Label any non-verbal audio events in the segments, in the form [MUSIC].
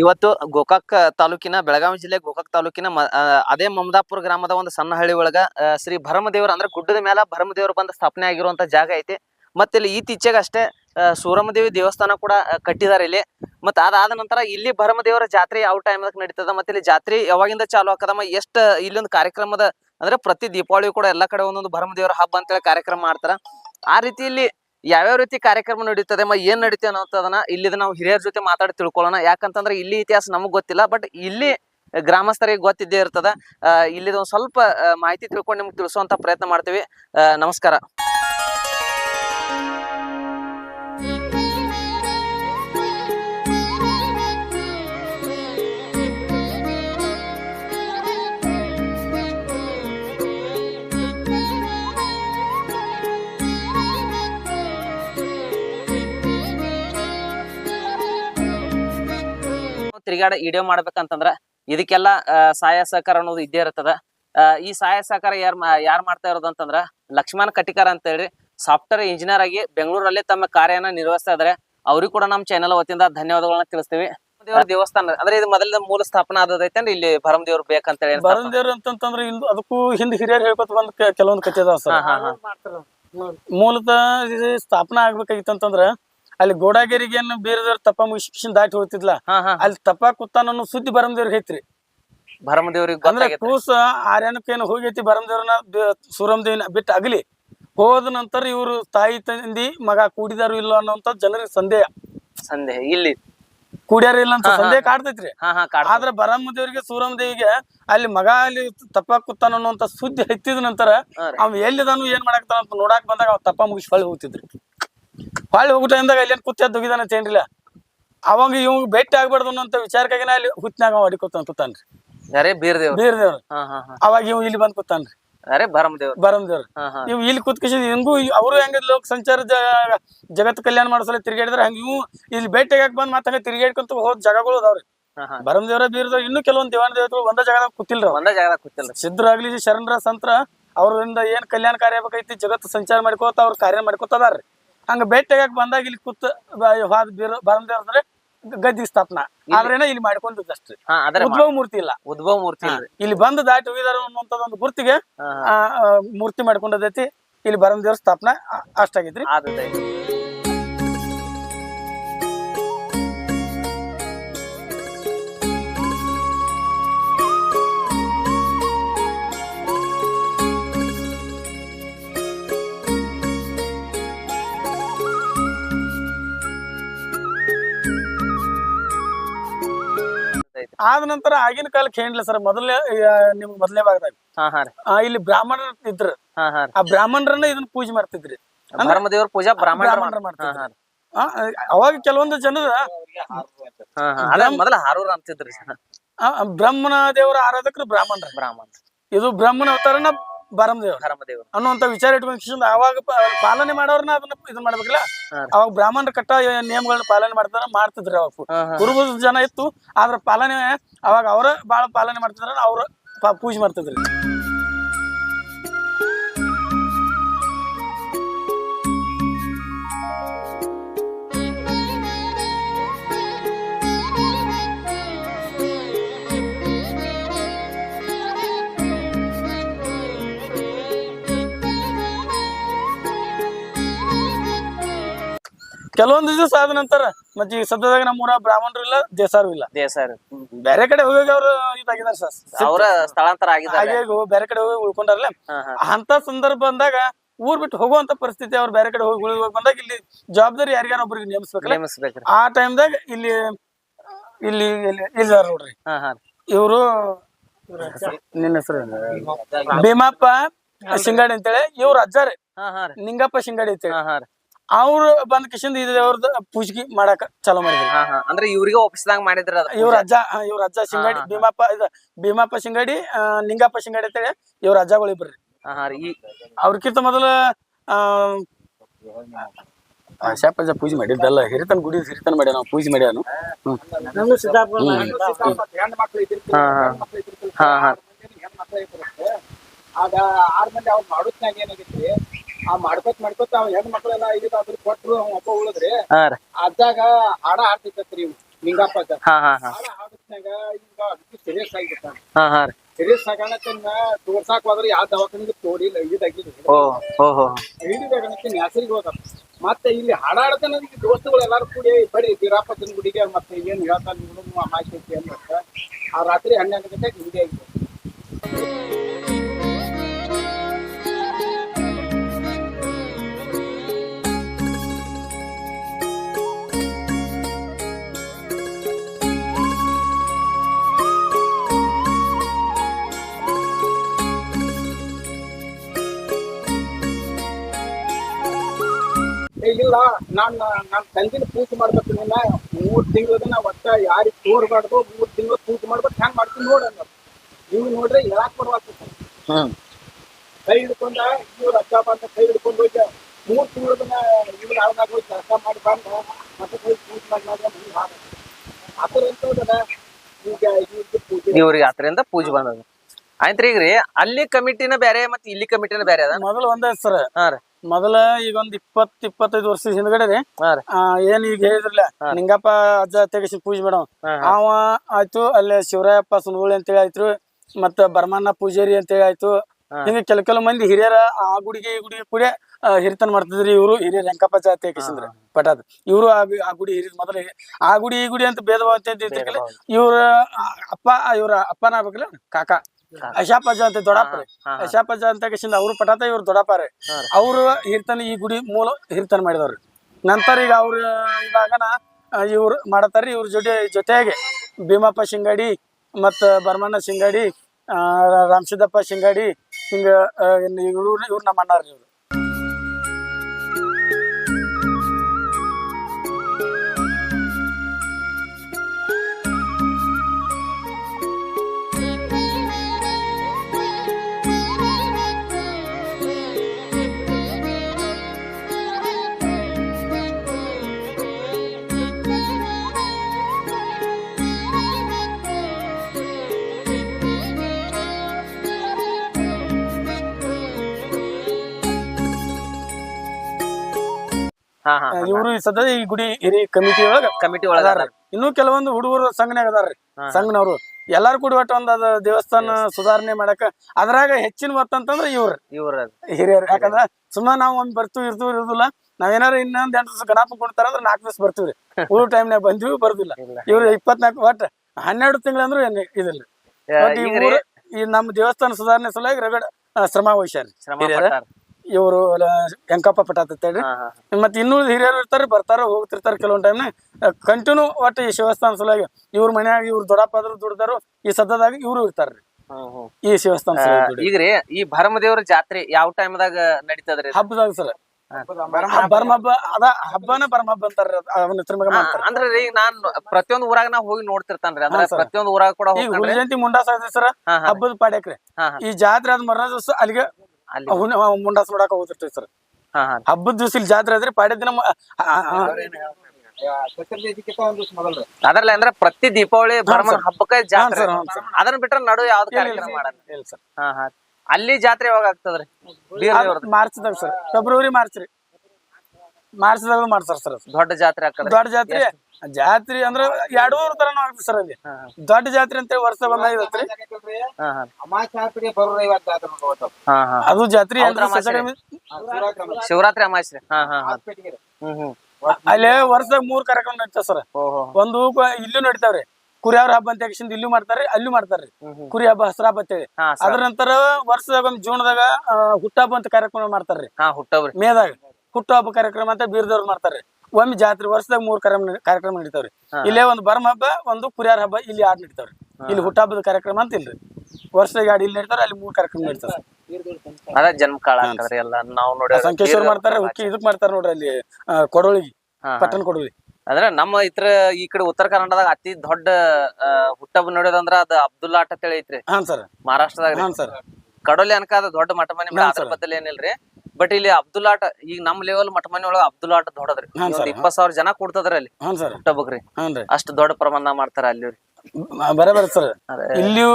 ಇವತ್ತು ಗೋಕಾಕ್ ತಾಲೂಕಿನ, ಬೆಳಗಾವಿ ಜಿಲ್ಲೆ ಗೋಕಾಕ್ ತಾಲೂಕಿನ ಅದೇ ಮಮದಾಪುರ ಗ್ರಾಮದ ಒಂದು ಸಣ್ಣ ಹಳ್ಳಿ ಒಳಗ ಶ್ರೀ ಭರಮದೇವರು ಅಂದ್ರೆ ಗುಡ್ಡದ ಮೇಲೆ ಭರಮದೇವರು ಬಂದ ಸ್ಥಾಪನೆ ಆಗಿರುವಂತ ಜಾಗ ಐತಿ. ಮತ್ತೆ ಇಲ್ಲಿ ಇತ್ತೀಚೆಗೆ ಅಷ್ಟೇ ಸೂರಮದೇವಿ ದೇವಸ್ಥಾನ ಕೂಡ ಕಟ್ಟಿದ್ದಾರೆ ಇಲ್ಲಿ. ಮತ್ತೆ ಅದಾದ ನಂತರ ಇಲ್ಲಿ ಭರಮದೇವರ ಜಾತ್ರೆ ಯಾವ ಟೈಮ್ ನಡೀತದ, ಮತ್ತೆ ಇಲ್ಲಿ ಜಾತ್ರೆ ಯಾವಾಗಿಂದ ಚಾಲು ಆಕದಮ್ಮ ಎಷ್ಟು ಇಲ್ಲೊಂದು ಕಾರ್ಯಕ್ರಮದ, ಅಂದ್ರೆ ಪ್ರತಿ ದೀಪಾವಳಿ ಕೂಡ ಎಲ್ಲಾ ಕಡೆ ಒಂದೊಂದು ಭರಮದೇವರ ಹಬ್ಬ ಅಂತೇಳಿ ಕಾರ್ಯಕ್ರಮ ಮಾಡ್ತಾರ. ಆ ರೀತಿ ಇಲ್ಲಿ ಯಾವ್ಯಾವ ರೀತಿ ಕಾರ್ಯಕ್ರಮ ನಡೀತದೆ, ಮ ಏನ್ ನಡೀತದೆ ಅನ್ನೋದನ್ನ ಇಲ್ಲಿ ನಾವು ಹಿರಿಯರ ಜೊತೆ ಮಾತಾಡಿ ತಿಳ್ಕೊಳ್ಳೋಣ. ಯಾಕಂತಂದ್ರೆ ಇಲ್ಲಿ ಇತಿಹಾಸ ನಮಗ್ ಗೊತ್ತಿಲ್ಲ, ಬಟ್ ಇಲ್ಲಿ ಗ್ರಾಮಸ್ಥರಿಗೆ ಗೊತ್ತಿದ್ದೇ ಇರ್ತದ. ಇಲ್ಲಿ ಒಂದು ಸ್ವಲ್ಪ ಮಾಹಿತಿ ತಿಳ್ಕೊಂಡು ನಿಮ್ಗೆ ತಿಳಿಸುವಂತ ಪ್ರಯತ್ನ ಮಾಡ್ತೀವಿ. ನಮಸ್ಕಾರ. ತಿರುಗಾಡ ವಿಡಿಯೋ ಮಾಡ್ಬೇಕಂತಂದ್ರ ಇದಕ್ಕೆಲ್ಲ ಆ, ಸಹಾಯ ಸಹಕಾರ ಅನ್ನೋದು ಇದ್ದೇ ಇರ್ತದ ಈ ಸಹಾಯ ಸಹಕಾರ ಯಾರ್ ಯಾರು ಯಾರ್ ಮಾಡ್ತಾ ಇರೋದು ಅಂತಂದ್ರ ಲಕ್ಷ್ಮಣ ಕಟಿಕಾರ ಅಂತ ಹೇಳಿ ಸಾಫ್ಟ್ವೇರ್ ಇಂಜಿನಿಯರ್ ಆಗಿ ಬೆಂಗಳೂರಲ್ಲಿ ತಮ್ಮ ಕಾರ್ಯನ ನಿರ್ವಹಿಸ್ತಾ ಇದಾರೆ. ಅವ್ರಿಗೂ ಕೂಡ ನಮ್ಮ ಚಾನೆಲ್ ವತಿಯಿಂದ ಧನ್ಯವಾದಗಳನ್ನ ತಿಳಿಸ್ತೀವಿ. ದೇವರ ದೇವಸ್ಥಾನ ಅಂದ್ರೆ ಇದು ಮೊದಲ ಮೂಲ ಸ್ಥಾಪನಾ ಆದದೈತೆ ಇಲ್ಲಿ ಭರಮ ದೇವ್ರು ಬೇಕಂತ ಹೇಳಿ ಬರಂದೇವ್ರ ಅಂತಂದ್ರೆ ಇಂದು ಅದಕ್ಕೂ ಹಿಂದ್ ಹಿರಿಯರ್ ಹೇಳ್ಕೊತ ಬಂದ್ ಕೆಲವೊಂದು ಕಥೆ ಅದಾವ ಸರ್. ಮೂಲತಃ ಸ್ಥಾಪನಾ ಆಗ್ಬೇಕಾಗಿತ್ತಂತಂದ್ರ ಅಲ್ಲಿ ಗೋಡಾಗೇರಿಗೆ ಏನು ಬೇರೆದವ್ರ ತಪ್ಪ ಮುಗಿಸಿ ದಾಟಿ ಹೋಗ್ತಿದ್ಲ. ಅಲ್ಲಿ ತಪ್ಪ ಕುತ್ತಾನ ಅನ್ನೋ ಸುದ್ದಿ ಬರಮದೇವ್ರಿಗೆ ಐತ್ರಿ. ಭರಮದೇವ್ರಿಗೆ ಅಂದ್ರೆ ಕೂಸ ಆರ್ಯಾನಕ್ಕೇನು ಹೋಗೈತಿ ಬರಮದೇವ್ರನ್ನ ಸೂರಮದೇವಿನ ಬಿಟ್ಟು ಅಗಲಿ. ಹೋದ ನಂತರ ಇವರು ತಾಯಿ ತಂದಿ ಮಗ ಕೂಡಿದಾರು ಇಲ್ಲ ಅನ್ನೋಂತ ಜನರಿಗೆ ಸಂದೇಹ. ಸಂದೇಹ. ಇಲ್ಲಿ. ಕೂಡ್ಯಾರ ಇಲ್ಲ ಅಂತ. ಸಂದೇಹ ಕಾಡ್ತೈತ್ರಿ. ಆದ್ರೆ ಬರಮ್ಮ ದೇವರಿಗೆ ಸೂರಮ್ ದೇವಿಗೆ ಅಲ್ಲಿ ಮಗ ಅಲ್ಲಿ ತಪ್ಪ ಕುತ್ತಾನ ಅನ್ನೋಂತ ಸುದ್ದಿ ಹತ್ತಿದ ನಂತರ. ಅವ್ ಎಲ್ಲಿದಾನು ಏನ್ ಮಾಡಾಕ್ತಾನ ಅಂತ ನೋಡಾಕ್ ಬಂದಾಗ ಅವ್ ತಪ್ಪ ಮುಗಿಸಿ ಹೊಳ್ಳಿ ಹೋಗ್ತಿದ್ರಿ. ಹೊಳ್ಳಿ ಹೋಗೋ ಟೈಮ್ದಾಗ ಅಲ್ಲಿ ಕುತ್ತ ದುಗಿದಾನ ಚೇನ್ರಿಲ್ಲ. ಅವಾಗ ಇವ್ ಭೇಟಿ ಆಗ್ಬಾರ್ದು ಅನ್ನೋಂತ ವಿಚಾರಕ್ಕಾಗಿನ ಅಲ್ಲಿ ಹುತ್ನಾಗ ಅವ ಹೊಡಿಕೊತಾನ ಕೂತಾನ್ರಿ ಯಾರೇ ಬೀರ್ ದೇವ್ರು ಬೀರ್ ದೇವ್ರು ಹಾ ಹಾ ಹಾ. ಅವಾಗ ಇವ್ ಇಲ್ಲಿ ಬಂದ್ ಕೂತಾನ್ರಿ. ದೇವ್ರು ಬರಮ್ ದೇವ್ರು ಇವ್ ಇಲ್ಲಿ ಕುತ್ಕಿಸಿ ಹಿಂಗೂ ಅವರು ಹೆಂಗ ಲೋಕ ಸಂಚಾರ ಜಗತ್ ಕಲ್ಯಾಣ ಮಾಡಿಸಲ ತಿರ್ಗಾಡಿದ್ರ ಹಂಗ ಇವು ಇಲ್ಲಿ ಭೇಟಿಯಾಗ ಬಂದ್ ಮತ್ತೆ ತಿರ್ಗಾಡ್ಕೊಂತ ಹೋದ್ ಜಾಗಗಳು ಅದಾವ್ರಿ. ಬರಮ್ ದೇವ್ರ ಬೀರ್ ದೇವ್ರ ಇನ್ನೂ ಕೆಲವೊಂದ್ ದೇವಾನ ದೇವತೆಗಳು ಒಂದ ಜಾಗದಾಗ ಕೂತಿಲ್ರ ಒಂದ ಜಾಗ ಜಾಗದಾಗ ಸಿದ್ಧರ ಆಗ್ಲಿ ಶರಣರ ಸಂತ್ರ ಅವ್ರಿಂದ ಏನ್ ಕಲ್ಯಾಣ ಕಾರ್ಯ ಬೇಕೈತಿ ಜಗತ್ತು ಸಂಚಾರ ಮಾಡ್ಕೋತ ಅವ್ರ ಕಾರ್ಯ ಮಾಡ್ಕೋತ ಹಂಗ ತೆಗಕ್ ಬಂದಾಗ ಇಲ್ಲಿ ಕುತ್ತ ಹಾದ್ ಬೀರ ಸ್ಥಾಪನಾ. ಆದ್ರೇನ ಇಲ್ಲಿ ಮಾಡ್ಕೊಂಡಿದ್ದು ಅಷ್ಟೇ. ಉದ್ಭವ ಮೂರ್ತಿ ಇಲ್ಲ. ಉದ್ಭವ ಮೂರ್ತಿ ಇಲ್ಲಿ. ಬಂದು ದಾಟಿ ಹೋಗಿದಾರ ಅನ್ನುವಂಥದ್ದು ಒಂದು ಗುರ್ತಿಗೆ ಮೂರ್ತಿ ಮಾಡ್ಕೊಂಡದೈತಿ ಇಲ್ಲಿ ಬರಂದೇವ್ರ ದೇವ್ರ ಸ್ಥಾಪನಾ ಅಷ್ಟಾಗಿದ್ರಿ. ಆದದೈತಿ ಆದ ನಂತರ ಆಗಿನ ಕಾಲಕ್ಕೆ ಏನಿಲ್ಲ ಸರ್ ಮೊದಲೇ ನಿಮ್ ಮೊದಲೇ ಭಾಗದಾಗ. ಹಾ ಹಾ ರೀ. ಆ, ಇಲ್ಲಿ ಬ್ರಾಹ್ಮಣರ ಇದ್ರ. ಹಾ ಹಾ ರೀ. ಆ ಬ್ರಾಹ್ಮಣರನ್ನ ಇದನ್ನ ಪೂಜೆ ಮಾಡ್ತಿದ್ರಿ. ದೇವ್ರ ಪೂಜಾ ಬ್ರಾಹ್ಮಣ ಬ್ರಾಹ್ಮಣರು ಮಾಡ್ತಿದ್ರು. ಆ, ಅವಾಗ ಕೆಲವೊಂದು ಜನರ ಅದ ಮೊದಲ ಹಾರೂರ್ ಅಂತಿದ್ರಿ ಆ, ಬ್ರಹ್ಮನ ದೇವರ ಆರಾಧಕರು ಬ್ರಾಹ್ಮಣರ. ಬ್ರಾಹ್ಮಣ ಇದು ಬ್ರಹ್ಮನ ಅವತಾರನ ಬರಮ್ ದೇವ್ರ ಭರಮ ಅನ್ನುವಂತ ವಿಚಾರ ಇಟ್ಕೊಂಡು ಅವಾಗ ಪಾಲನೆ ಮಾಡೋರ್ನ ಅದನ್ನ ಇದನ್ನ ಮಾಡ್ಬೇಕಲ್ಲ? ಅವಾಗ ಬ್ರಾಹ್ಮಣರ ಕಟ್ಟ ನಿಯಮಗಳನ್ನ ಪಾಲನೆ ಮಾಡ್ತಾರ ಮಾಡ್ತಿದ್ರು ಅವಾಗ ಕುರುಬದ ಜನ ಇತ್ತು ಆದ್ರ ಪಾಲನೆ ಅವಾಗ ಅವ್ರ ಬಾಳ ಪಾಲನೆ ಮಾಡ್ತಿದ್ರ ಅವ್ರ ಪೂಜೆ ಮಾಡ್ತಿದ್ರಿ. ಕೆಲವೊಂದು ದಿವಸ ಆದ ನಂತರ ಮತ್ತೆ ಈಗ ಸದ್ಯದಾಗ ನಮ್ಮೂರ ಬ್ರಾಹ್ಮಣರು ಇಲ್ಲ ದೇಸಾರು ಇಲ್ಲ. ದೇಸಾರು. ಬೇರೆ ಕಡೆ ಹೋಗಿ ಅವ್ರು ಇದಾಗಿದಾರ ಸರ್. ಅವರ ಸ್ಥಳಾಂತರ ಆಗಿದೆ ಹಾಗೆ ಹೋಗಿ ಬೇರೆ ಕಡೆ ಹೋಗಿ ಉಳ್ಕೊಂಡಾರಲ್ಲ? ಹಾ ಹಾ. ಅಂತ ಸಂದರ್ಭ ಬಂದಾಗ ಊರ್ ಬಿಟ್ಟು ಹೋಗುವಂತ ಪರಿಸ್ಥಿತಿ ಅವ್ರು ಬೇರೆ ಕಡೆ ಹೋಗಿ ಉಳಿದು ಬಂದಾಗ ಇಲ್ಲಿ ಜವಾಬ್ದಾರಿ ಯಾರಿಗಾರ ಒಬ್ರಿಗೆ ನೇಮಿಸ್ಬೇಕಲ್ಲ? ನೇಮಿಸ್ಬೇಕ್ರಿ. ಆ ಟೈಮ್ದಾಗ ಇಲ್ಲಿ ಇಲ್ಲಿ ಇಲ್ಲಿ ಇದಾರ ನೋಡ್ರಿ. ಹಾ ಹಾ. ಇವರು ನಿನ್ನ ಹೆಸರು ಭೀಮಪ್ಪ ಶಿಂಗಾಡಿ ಅಂತೇಳಿ ಇವ್ರ ಅಜ್ಜಾರಿ. ಹಾ ಹಾ ರೀ. ನಿಂಗಪ್ಪ ಶಿಂಗಾಡಿ ಅಂತೇಳಿ. ಹಾ ಹಾ ರೀ. ಅವ್ರು ಬಂದ್ ಕಿಶಿಂದ ಇದ್ರ ಅವ್ರದ್ದು ಪೂಜೆಗೆ ಮಾಡಾಕ ಚಾಲೂ ಮಾಡಿದ್ರು. ಹಾ ಹಾ. ಅಂದ್ರೆ ಇವ್ರಿಗೆ ಒಪ್ಪಿಸಿದಂಗ ಮಾಡಿದ್ರ ಅದ ಇವ್ರ ಅಜ್ಜ ಆ, ಇವ್ರ ಅಜ್ಜ ಶಿಂಗಾಡಿ ಹಾ. ಭೀಮಪ್ಪ ಇದ ಭೀಮಪ್ಪ ಸಿಂಗಡಿ ಆ, ನಿಂಗಪ್ಪ ಶಿಂಗಾಡಿ ಅಂತೇಳಿ ಇವ್ರ ಅಜ್ಜಗಳು ಇಬ್ರಿ. ಹಾ ಹಾ ರೀ. ಈ ಅವ್ರಕ್ಕಿಂತ ಮೊದಲ ಆ ಶಾಪಜ್ಜ ಪೂಜೆ ಮಾಡಿದ್ದಲ್ಲ ಹಿರಿತನ ಗುಡಿ ಹಿರಿತನ ಮಾಡ್ಯಾನ ನಾವು ಪೂಜೆ ಮಾಡ್ಯಾನು. ಹ್ಮ್. ಹಾ ಹಾ. ಹಾ ಹಾ. ಆಗ ಆರ್ ಮಂದಿ ಅವ್ರು ಮಾಡೋದ್ನಾಗ ಏನಾಗೈತ್ರಿ ಆ ಮಾಡ್ಕೊತ ಮಾಡ್ಕೊತ ಅವ್ ಹೆಣ್ ಮಕ್ಳೆಲ್ಲ ಇದು ಅದ್ರ ಕೊಟ್ರು ಅವ್ ಒಬ್ಬ ಉಳಿದ್ರಿ ಹಾ ರೀ. ಅದಾಗ ಹಾಡ ಆಡ್ತಿತ್ತತ್ರಿ ಇವ್ ನಿಂಗಪ್ಪ ಜಾತ್ರೆ ಹಾ ಹಾ ಹಾ. ಹಾಡ ಹಾಡತ್ನಾಗ ಈಗ ಅದಕ್ಕೆ ಸೀರಿಯಸ್ ಆಗಿಬಿಟ್ಟಾನ ಹಾ ಹಾ ರೀ. ಸೀರಿಯಸ್ ಆಗಣಕ್ಕನ್ನ ತೋರ್ಸಾಕ್ ಹೋದ್ರೆ ಯಾವ ದವಾಖಾನಿಗೆ ತೋಡಿ ಇದಾಗಿಲ್ಲ ಓ ಹೋ. ಹೋ ಹಿಡಿದಾಗಣಕ್ಕೆ ನ್ಯಾಸರಿಗೆ ಹೋದ ಮತ್ತೆ ಇಲ್ಲಿ ಹಾಡಾಡ್ತಾನ ಅದಕ್ಕೆ ದೋಸ್ತುಗಳು ಎಲ್ಲಾರು ಕೂಡಿ ಬರೀ ಬೀರಾಪತ್ತನ ಗುಡಿಗೆ ಮತ್ತೆ ಏನ್ ಹೇಳ್ತಾನೆ ಮಾಹಿತಿ ಅಂತ ಆ ರಾತ್ರಿ ಹನ್ನೆರಡು ಗಂಟೆಗೆ ಹಿಂದೆ ಆಗಿದೆ ಇಲ್ಲ ನಾನ್ ನಾನ್ ತಂದಿನ ಪೂಜೆ ಮಾಡ್ಬೇಕು ನಿನ್ನ ಮೂರ್ ತಿಂಗಳದನ್ನ ಒಟ್ಟ ಯಾರಿಗ್ ತೋರ್ಬಾರ್ದು ಮೂರ್ ತಿಂಗಳು ಪೂಜೆ ಮಾಡ್ಬೇಕು ಹೆಂಗ್ ಮಾಡ್ತೀನಿ ನೋಡ ನೀವು ನೋಡ್ರಿ ಹೇಳಕ್ ಹ್ಮ್ ಕೈ ಹಿಡ್ಕೊಂಡ ಇವ್ರು ಅಜ್ಜ ಬಂದ ಕೈ ಹಿಡ್ಕೊಂಡು ಹೋಯ್ತ. ಮೂರ್ ತಿಂಗಳದನ್ನ ಇವ್ರು ಯಾವ್ದಾಗ ಹೋಗಿ ಕೆಲಸ ಮಾಡಿ ಬಂದ ಮತ್ತೆ ಹೋಗಿ ಪೂಜೆ ಮಾಡಿದಾಗ ಮನೆ ಹಾಡ ಆ ಥರ ಎಂತದಲ್ಲ ಈಗ ಇವ್ರದ್ದು ಪೂಜೆ. ಇವ್ರಿಗೆ ಯಾತ್ರೆಯಿಂದ ಪೂಜೆ ಬಂದದ ಆಯ್ತ್ರಿ ಈಗ ರೀ ಅಲ್ಲಿ ಕಮಿಟಿನ ಬೇರೆ ಮತ್ತೆ ಇಲ್ಲಿ ಕಮಿಟಿನ ಬೇರೆ ಅದ? ಮೊದಲು ಒಂದೇ ಸರ್ ಹಾ ರೀ. ಮೊದಲ ಈಗ ಒಂದ್ ಇಪ್ಪತ್ ಇಪ್ಪತ್ತೈದು ವರ್ಷದ ಹಿಂದ್ಗಡೆ ರೀ ಹಾ ರೀ. ಆ, ಏನ್ ಈಗ ಹೇಳಿದ್ರಲ್ಲ ನಿಂಗಪ್ಪ ಅಜ್ಜ ತೆಗಿಸಿ ಪೂಜೆ ಮಾಡೋ. ಅವ ಆಯ್ತು ಅಲ್ಲಿ ಶಿವರಾಯಪ್ಪ ಸುನಗುಳಿ ಅಂತೇಳಿ ಆಯ್ತು ಮತ್ತ ಬರ್ಮಣ್ಣ ಪೂಜಾರಿ ಅಂತೇಳಿ ಆಯ್ತು. ಹಿಂಗ ಕೆಲ ಕೆಲ ಮಂದಿ ಹಿರಿಯರ ಆ ಗುಡಿಗೆ ಈ ಗುಡಿಗೆ ಕೂಡ ಹಿರಿತನ ಮಾಡ್ತಿದ್ರಿ ಇವರು ಹಿರಿಯ ರಂಕಪ್ಪ ಜಾತಿ ಹಾಕಿಸಿದ್ರ ಪಟಾದ್. ಇವರು ಆ ಗುಡಿ ಹಿರಿಯ ಮೊದಲ ಆ ಗುಡಿ ಈ ಗುಡಿ ಅಂತ ಭೇದ ಭಾವ ಅಂತ ಇವ್ರ ಅಪ್ಪ ಇವ್ರ ಅಪ್ಪನ ಆಗ್ಬೇಕಲ್ಲ ಕಾಕ. ಅಶಾಪಜ್ಜ ಅಂತ ದೊಡ್ಡಪ್ಪ ಹಾ. ಅಂತ ಕಿಶಿಂದ ಅವ್ರು ಪಟಾತ ಇವ್ರು ದೊಡ್ಡಪ್ಪ ರೀ. ಹಾ ಅವ್ರು ಹಿರ್ತನ ಈ ಗುಡಿ ಮೂಲ ಹಿರ್ತನ ಮಾಡಿದವ್ರಿ ನಂತರ ಈಗ ಅವ್ರ ಇವಾಗನ ಇವ್ರು ಮಾಡತಾರ್ರಿ ಇವ್ರ ಜೊತೆ ಜೊತೆಗೆ ಭೀಮಪ್ಪ ಶಿಂಗಾಡಿ ಮತ್ತ ಬರ್ಮಣ್ಣ ಶಿಂಗಾಡಿ ಆ, ರಾಮಸಿದ್ದಪ್ಪ ಶಿಂಗಾಡಿ ಹಿಂಗ ಇವ್ರು ಇವ್ರು ನಮ್ಮ ಅಣ್ಣಾರ್ರಿ ಇವ್ರು. ಇವ್ರು ಈ ಸದ್ಯ ಈ ಗುಡಿ ಹಿರಿ ಕಮಿಟಿ ಒಳಗ ಕಮಿಟಿ ಒಳಗ ಇನ್ನು ಇನ್ನೂ ಕೆಲವೊಂದು ಹುಡುಗರು ಸಂಘನ್ಯಾಗ ಅದಾರ್ರಿ. ಸಂಘನವ್ರು. ಎಲ್ಲಾರು ಕೂಡಿ ಒಟ್ಟು ಒಂದ್ ಅದ ದೇವಸ್ಥಾನ ಸುಧಾರಣೆ ಮಾಡಕ ಅದ್ರಾಗ ಹೆಚ್ಚಿನ ಒತ್ತ ಅಂತಂದ್ರ ಇವ್ರ. ಇವ್ರ ಹಿರಿಯರು. ಯಾಕಂದ್ರ ಸುಮ್ಮನೆ ನಾವ್ ಒಂದ್ ಬರ್ತೀವಿ ಇರ್ತೀವಿ ಇರುದಿಲ್ಲ. ನಾವೇನಾರ ಇನ್ನೊಂದ್ ಎಂಟು ದಿವಸ ಗಣಪ ಕೊಡ್ತಾರ ಅಂದ್ರ ನಾಲ್ಕು ದಿವಸ ಬರ್ತೀವ್ರಿ. [LAUGHS] ಟೈಮ್ ಟೈಮ್ನಾಗ ಬಂದಿವಿ ಬರುದಿಲ್ಲ. ಇವ್ರ ಇಪ್ಪತ್ನಾಲ್ಕು ಒಟ್ಟ ಹನ್ನೆರಡು ತಿಂಗಳಂದ್ರು ಏನ್ ಇದಿಲ್ಲ. ಒಟ್ ಈ ನಮ್ ನಮ್ಮ ದೇವಸ್ಥಾನ ಸುಧಾರಣೆ ಸಲುವಾಗಿ ರಗಡ ಶ್ರಮ ವಹಿಸ್ಯಾರ ಇವರು ಹೆಂಕಪ್ಪ ಪಟಾತ್ ಅಂತೇಳಿ ಮತ್ತೆ ಇನ್ನೂ ಹಿರಿಯರು ಇರ್ತಾರೆ ಬರ್ತಾರ ಹೋಗ್ತಿರ್ತಾರೆ ಕೆಲವೊಂದ್ ಟೈಮ್ ಕಂಟಿನ್ಯೂ ಒಟ್ಟು ಈ ಶಿವಸ್ಥಾನ ಸಲುವಾಗಿ ಇವ್ರ ಮನ್ಯಾಗ ಇವ್ರ ದೊಡ್ಡಪ್ಪ ಆದ್ರು ದುಡ್ದಾರು ಈ ಸದ್ಯದಾಗ ಇವ್ರು ಇರ್ತಾರ್ರಿ ಈ ಶಿವಸ್ಥಾನ. ಈಗ ರೀ ಈ ಭರಮದೇವ್ರ ಜಾತ್ರೆ ಯಾವ ಟೈಮ್ದಾಗ ನಡೀತದ್ರಿ? ಹಬ್ಬದಾಗ ಸರ್ ಬರ್ಮ ಹಬ್ಬ. ಅದ ಹಬ್ಬನ ಬರ್ಮ ಹಬ್ಬ ಅಂತಾರ ಅವನ ಹೆಸರು ಅಂದ್ರ ರೀ ನಾನ್ ಪ್ರತಿಯೊಂದು ಊರಾಗ ನಾ ಹೋಗಿ ನೋಡ್ತಿರ್ತಾನ್ರಿ ಅಂದ್ರೆ ಪ್ರತಿಯೊಂದು ಊರಾಗ ಕೂಡ ಈಗ ಹುಲಿಜಯಂತಿ ಮುಂಡಾಸ ಸರ್ ಹಬ್ಬದ ಪಾಡ್ಯಕ್ರಿ. ಈ ಜಾತ್ರೆ ಅದ್ ಮರಣ ದಿವಸ ಅಲ್ಲಿಗೆ ಅಲ್ಲಿ ಮುಂಡಾಸ್ ನೋಡಾಕ ಹೋಗ್ತಿರ್ತೀವಿ ಸರ್. ಹಾ ಹಾ. ಹಬ್ಬದ ದಿವಸ ಇಲ್ಲಿ ಜಾತ್ರೆ ಆದ್ರೆ ಪಾಡ್ಯ ದಿನ ಮ- ಆ, ಆ, ಆ, ಅದ್ರಲ್ಲಿ ಅಂದ್ರ ಪ್ರತಿ ದೀಪಾವಳಿ sir. ಹಬ್ಬಕ್ಕ ಜಾತ್ರೆ sir, ಹ್ಞೂ sir. ಅದನ್ನ ಬಿಟ್ರೆ ನಡು ಯಾವ್ದು ಕಾರ್ಯಕ್ರಮ ಮಾಡಲ್ಲ. ಇಲ್ಲ ಸರ್. ಹಾ ಹಾ. ಅಲ್ಲಿ ಜಾತ್ರೆ ಯಾವಾಗ ಆಗ್ತದ್ರಿ? ಬೀರ್ ದೇವ್ರದ್ದು ಮಾರ್ಚ್ದಾಗ ಸರ್. ಫೆಬ್ರವರಿ ಮಾರ್ಚ್ ರೀ. ಮಾರ್ಚ್ದಾಗ ಮಾಡ್ತಾರ ಸರ್ ದೊಡ್ಡ ಜಾತ್ರೆ ಆಗ್ತದೆ ದೊಡ್ಡ ಜಾತ್ರೆ. ಜಾತ್ರೆ ಅಂದ್ರ ಎರಡೂರ್ ತರನು ಆಗ್ತದೆ ಸರ್ ಅಲ್ಲಿ. ದೊಡ್ಡ ಜಾತ್ರೆ ಅಂತ ವರ್ಷ ಬಂದಾಗ ಇರತ್ರಿ ಹಾ ಹಾ. ಬರೋ ಐವತ್ತು ಜಾತ್ರೆ ನೋಡ್ಬೋದು ಹಾ ಹಾ. ಅದು ಜಾತ್ರೆ? ಶಿವರಾತ್ರಿ ಹ್ಮ್ ಅಲ್ಲಿ ವರ್ಷದಾಗ ಮೂರ್ ಕಾರ್ಯಕ್ರಮ ನಡೀತಾವ ಸರ್. ಒಂದು ಇಲ್ಲೂ ನಡೀತಾವ್ರಿ ಕುರಿಯವ್ರ ಹಬ್ಬ ಅಂತ ಯಕ್ಷಿಂದ ಇಲ್ಲೂ ಮಾಡ್ತಾರ್ರಿ ಅಲ್ಲೂ ಮಾಡ್ತಾರ್ರಿ ಕುರಿ ಹಬ್ಬ ಹಸ್ರ ಹಬ್ಬ ಅಂತೇಳಿ. ಅದ್ರ ನಂತರ ವರ್ಷದಾಗ ಒಂದ್ ಜೂನ್ದಾಗ ಹುಟ್ಟಹಬ್ಬ ಅಂತ ಕಾರ್ಯಕ್ರಮ ಮಾಡ್ತಾರ್ರಿ ಹುಟ್ಟ ಹುಟ್ಟವ್ರಿ. ಮೇದಾಗ. ಹುಟ್ಟುಹಬ್ಬ ಕಾರ್ಯಕ್ರಮ ಅಂತ ಬೀರ್ದವ್ರು ಮಾಡ್ತಾರೆ. ಒಮ್ಮೆ ಜಾತ್ರೆ ವರ್ಷದಾಗ ಮೂರ್ ಕಾರ್ಯಕ್ರಮ ಕಾರ್ಯಕ್ರಮ ನಡೀತಾವ್ರಿ. ಇಲ್ಲೇ ಒಂದು ಬರ್ಮ ಹಬ್ಬ ಒಂದು ಕುರಿಯಾರ ಹಬ್ಬ ಇಲ್ಲಿ ಆಡ್ ನಡೀತಾವ್ರಿ. ಇಲ್ಲಿ ಹುಟ್ಟಹಬ್ಬದ ಕಾರ್ಯಕ್ರಮ ಅಂತ ಇಲ್ರಿ. ವರ್ಷದಾಗ ಎರಡು ಇಲ್ಲಿ ನಡೀತಾರ ಅಲ್ಲಿ ಮೂರ್ ಕಾರ್ಯಕ್ರಮ ನಡೀತಾವ ಅದ ಜನ್ಮ ಕಾಳ ಎಲ್ಲ. ನಾವು ನೋಡಿ ಸಂಕೇಶ್ವರ ಮಾಡ್ತಾರ ಹುಕ್ಕಿ ಇದಕ್ ಮಾಡ್ತಾರ ನೋಡ್ರಿ ಅಲ್ಲಿ ಕೊಡೋಳಿಗೆ ಪಟ್ಟಣ ಕೊಡೋಳಿ ಅಂದ್ರೆ ನಮ್ಮ ಇತರ ಈ ಕಡೆ ಉತ್ತರ ಕನ್ನಡದಾಗ ಅತಿ ದೊಡ್ಡ ಹುಟ್ಟಹಬ್ಬ ನೋಡೋದಂದ್ರ ಅದ ಅಬ್ದುಲ್ಲಾ ಆಟ ಐತ್ರಿ. ಮಹಾರಾಷ್ಟ್ರದಾಗ ಕಡೋಲಿ ಅನ್ಕ ಅದ ದೊಡ್ಡ ಮಠ ಮನೆ ಅದ್ರ. ಏನಿಲ್ರಿ ಬಟ್ ಇಲ್ಲಿ ಅಬ್ದುಲ್ ಆಟ ಈಗ ನಮ್ ಲೆವೆಲ್ ಮಠ ಮನೆ ಒಳಗ ಅಬ್ದುಲ್ ಆಟ ದೊಡ್ಡದ್ರಿ. ಹಾಂ. ಇಪ್ಪತ್ ಸಾವಿರ ಜನ ಕೊಡ್ತದ್ರಿ ಅಲ್ಲಿ. ಹುಟ್ಟಬಕ್ರಿ ಸರ್. ರೀ. ಅಷ್ಟು ದೊಡ್ಡ ಪ್ರಮಾಣ ಮಾಡ್ತಾರ ಅಲ್ಲಿ ಬರೇ ಬರ ಸರ್. ಅದೇ. ಇಲ್ಲಿಯೂ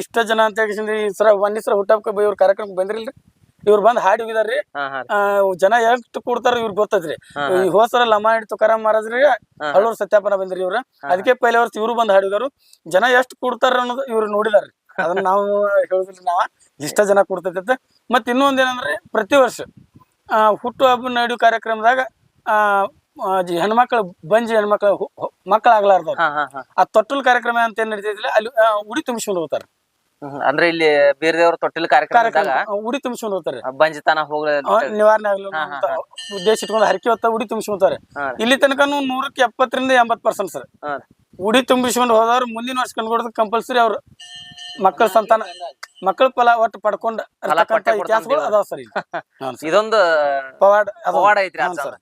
ಇಷ್ಟ ಜನ ಅಂತ ಸರ್ ಈ ಸರ ಒಂದ್ ಸಲ ಹುಟ್ಟಹಬ್ಬಕ್ಕೆ ಇವ್ರ ಕಾರ್ಯಕ್ರಮ ಬಂದ್ರಿಲ್ರಿ. ಇವ್ರು ಬಂದ್ ಹಾಡಿ ಹೋಗಿದಾರ್ರಿ ಹಾ ಹಾ ಆ, ಜನ ಎಷ್ಟು ಕೊಡ್ತಾರ ಇವ್ರ ಗೊತ್ತೈತ್ರಿ ಹಾ, ಈ ಹೋಸರ ಲಮಾಣಿ ತುಕಾರಾಮ್ ಮಹಾರಾಜ್ರಿ ಹಳ್ಳೂರ್ ಸತ್ಯಾಪನ ಬಂದ್ರಿ ಇವ್ರ. ಅದಕ್ಕೆ ಪೈಲೆ ವರ್ಷ ಇವ್ರು ಬಂದ್ ಹಾಡಿದಾರು. ಜನ ಎಷ್ಟು ಕೊಡ್ತಾರ ಅನ್ನೋದು ಇವ್ರು ನೋಡಿದಾರ್ರಿ. ಅದನ್ನ ನಾವು ಹೇಳುದಿಲ್ಲ ನಾವ. ಇಷ್ಟ ಜನ ಕೊಡ್ತೈತೆ ಮತ್ತು ಇನ್ನೊಂದು ಏನಂದ್ರೆ ಪ್ರತಿ ವರ್ಷ ಆ ಹುಟ್ಟು ಹಬ್ಬ ನಡೆಯೋ ಕಾರ್ಯಕ್ರಮದಾಗ ಹೆಣ್ಮಕ್ಳು ಬಂಜಿ ಹೆಣ್ಮಕ್ಳು ಮಕ್ಕಳಾಗ್ಲಾರ್ದವ್ರು. ಹಾ ಆ ತೊಟ್ಟಲ್ ಕಾರ್ಯಕ್ರಮ ಅಂತ ಏನ್ ನಡೀತೈತಿಲ್ಲ ಅಲ್ಲಿ ಉಡಿ ತುಂಬಿಸ್ಕೊಂಡು ಹೋಗ್ತಾರ. ಅಂದ್ರೆ ಇಲ್ಲಿ ಬೇರೆ ದೇವರ ತೊಟ್ಟಿಲ್ ಕಾರ್ಯಕ್ರಮ ಉಡಿ ತುಂಬಿಸ್ಕೊಂಡು ಹೋಗ್ತಾರೆ. ಬಂಜಿತನ ಹೋಗ್ಲ ಆ, ನಿವಾರಣೆ ಆಗ್ಲಿ ಉದ್ದೇಶ ಇಟ್ಕೊಂಡು ಹರಕೆ ಹೊತ್ತ ಉಡಿ ತುಂಬಿಸ್ಕೊಂತಾರೆ. ಇಲ್ಲಿ ತನಕ ನೂರಕ್ಕೆ ಎಪ್ಪತ್ತರಿಂದ ಎಂಬತ್ ಪರ್ಸೆಂಟ್ ಸರ್. ಉಡಿ ತುಂಬಿಸ್ಕೊಂಡು ಹೋದವ್ರು ಮುಂದಿನ ವರ್ಷ ಕಂಡುಕೊಡೋದು ಕಂಪಲ್ಸರಿ ಅವ್ರು. ಮಕ್ಕಳ ಸಂತಾನ ಮಕ್ಕಳ ಫಲ ಒಟ್ಟು ಪಡ್ಕೊಂಡ್ ಇತಿಹಾಸಗಳು ಅದಾವ ಸರ್. ಇದೊಂದು ಪವಾಡ. ಪವಾಡ ಐತ್ರಿ ಸರ್